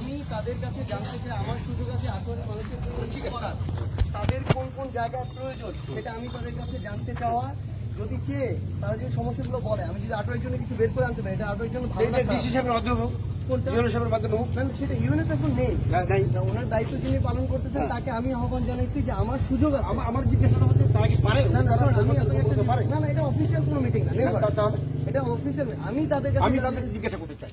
আমি তাদের কাছে জানতে চাই আমার সুযোগ আছে আঠারো মানুষের জন্য করার তাদের কোন কোন জায়গায় প্রয়োজন সেটা আমি তাদের কাছে জানতে চাওয়া। যদি চেয়ে তারা যে সমস্যাগুলো বলে আমি যদি আঠারোর জন্য কিছু বের করে আনতে পারি এটা আঠারোর জন্য ভালো ডিসি সাহেবের ওনার দায়িত্ব যিনি পালন করতেছেন হ্যাঁ। তাকে আমি আহ্বান জানাইছি যে আমার সুযোগ আছে। আমার আমার জিজ্ঞাসাটা হচ্ছে তারা কি পারে? না না এটা অফিসিয়াল কোনো মিটিং না? এটা অফিসিয়াল আমি তাদের আমি তাদেরকে জিজ্ঞাসা করতে চাই।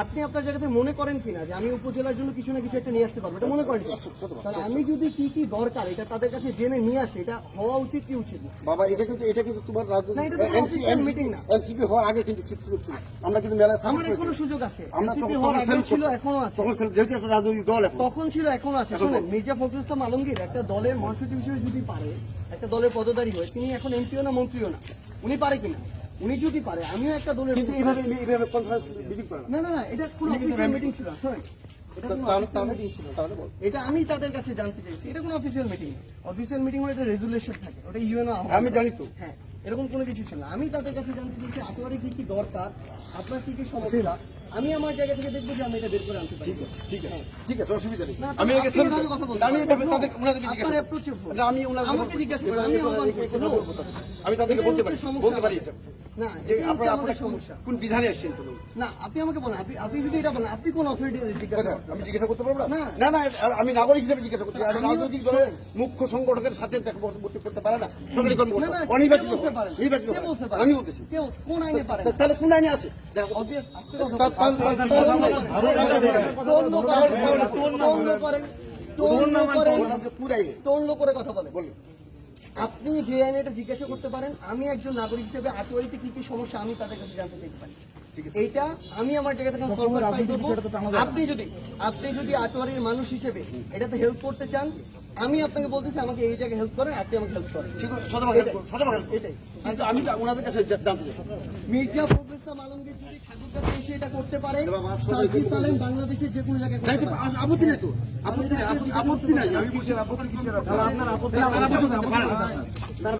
আপনি আপনার জায়গাতে মনে করেন কিনা যে আমি উপজেলার জন্য কিছু না কিছু একটা নিয়ে আসতে পারব? এটা মনে করেন তাহলে আমি যদি কি কি দরকার এটা তাদের কাছে জেনে নিয়ে আসি এটা হওয়া উচিত কি উচিত বাবা এটা কিন্তু এটা কিন্তু তোমার না। এনসিপি হওয়ার আগে কিন্তু আমরা কিন্তু সাপোর্ট আমার এখনও সুযোগ আছে। তখন হওয়ার help ছিল এখনও আছে। তখন রাজনৈতিক দল তখন ছিল এখনও আছে। মির্জা ফখরুল ইসলাম আলমগীর একটা দলের মহাসচিব হিসেবে যদি পারে একটা দলের পদধারী হয় তিনি এখন এমপিও না মন্ত্রীও না। উনি পারে কিনা? উনি যদি পারে আমিও একটা দলের কিন্তু এইভাবে এইভাবে কনফারেন্স মিটিং করা। না না না এটা কোনো অফিসিয়াল মিটিং ছিল। না, এটা আমি তাদের কাছে জানতে চাইছি এটা কোনো অফিসিয়াল মিটিং অফিসিয়াল মিটিং হলে এটা রেজুলেশন থাকে ওটা ইউএনও আমি জানি তো। হ্যাঁ এরকম কোনো কিছু ছিল না। আমি তাদের কাছে জানতে চাইছি আপনার কি কি দরকার আপনার কি কি সমস্যা? আমি আমার জায়গা থেকে দেখব যে আমি এটা বের করে আনতে পারি। ঠিক আছে ঠিক আছে। অসুবিধা নেই। আমি কথা বলছেন। আমি তাদের আপনার জিজ্ঞাসা। না, আমি ওনাদের আমাকে জিজ্ঞাসা আমি আমি তাদেরকে বলতে পারি। বলতে পারি এটা। না যে এটাই হচ্ছে আপনারা আমাদের আপনারা সমস্যা। কোন বিধানে আসছেন তুমি না আপনি আমাকে বলেন আপনি আপনি যদি এটা বলেন আপনি কোন অথরিটি জিজ্ঞাসা আমি জিজ্ঞাসা করতে পারব না? না। না আমি নাগরিক হিসেবে জিজ্ঞাসা করছি। আমি রাজনৈতিক দলের মুখ্য সংগঠকের সাথে দেখা করতে পারে না। সরকারি কর্মকর্তা। অনির্বাচিত? নির্বাচিত হয়। আমি বলতেছি। কোন আইনে তাহলে কোন আইনে আছে? দেখো, কথা বলেন বলুন আপনি যে আইন এটা জিজ্ঞাসা করতে পারেন, আমি একজন নাগরিক হিসেবে আটোয়ারিতে কি কি সমস্যা আমি তাদের কাছে জানতে চাইতে পারি। এইটা আমি আমার জায়গা থেকে আপনি যদি আপনি যদি আটোয়ারির মানুষ হিসেবে এটাতে হেল্প করতে চান আমি আপনাকে বলতেছি আমাকে এই জায়গায় হেল্প করেন আপনি আমাকে হেল্প করেন। এটাই কিন্তু আমি ওনাদের কাছে জানতে চাই। মির্জা ফখরুল ইসলাম আলমগীর যদি ঠাকুরগাঁতে এসে এটা করতে পারে সার্জিস আলম বাংলাদেশের যে কোনো জায়গায় নাই আপত্তি নেই তো? আপত্তি নেই আপত্তি- আপত্তি নাই। আমি বলছি আপত্তি কিছু না। আপনার আপত্তি-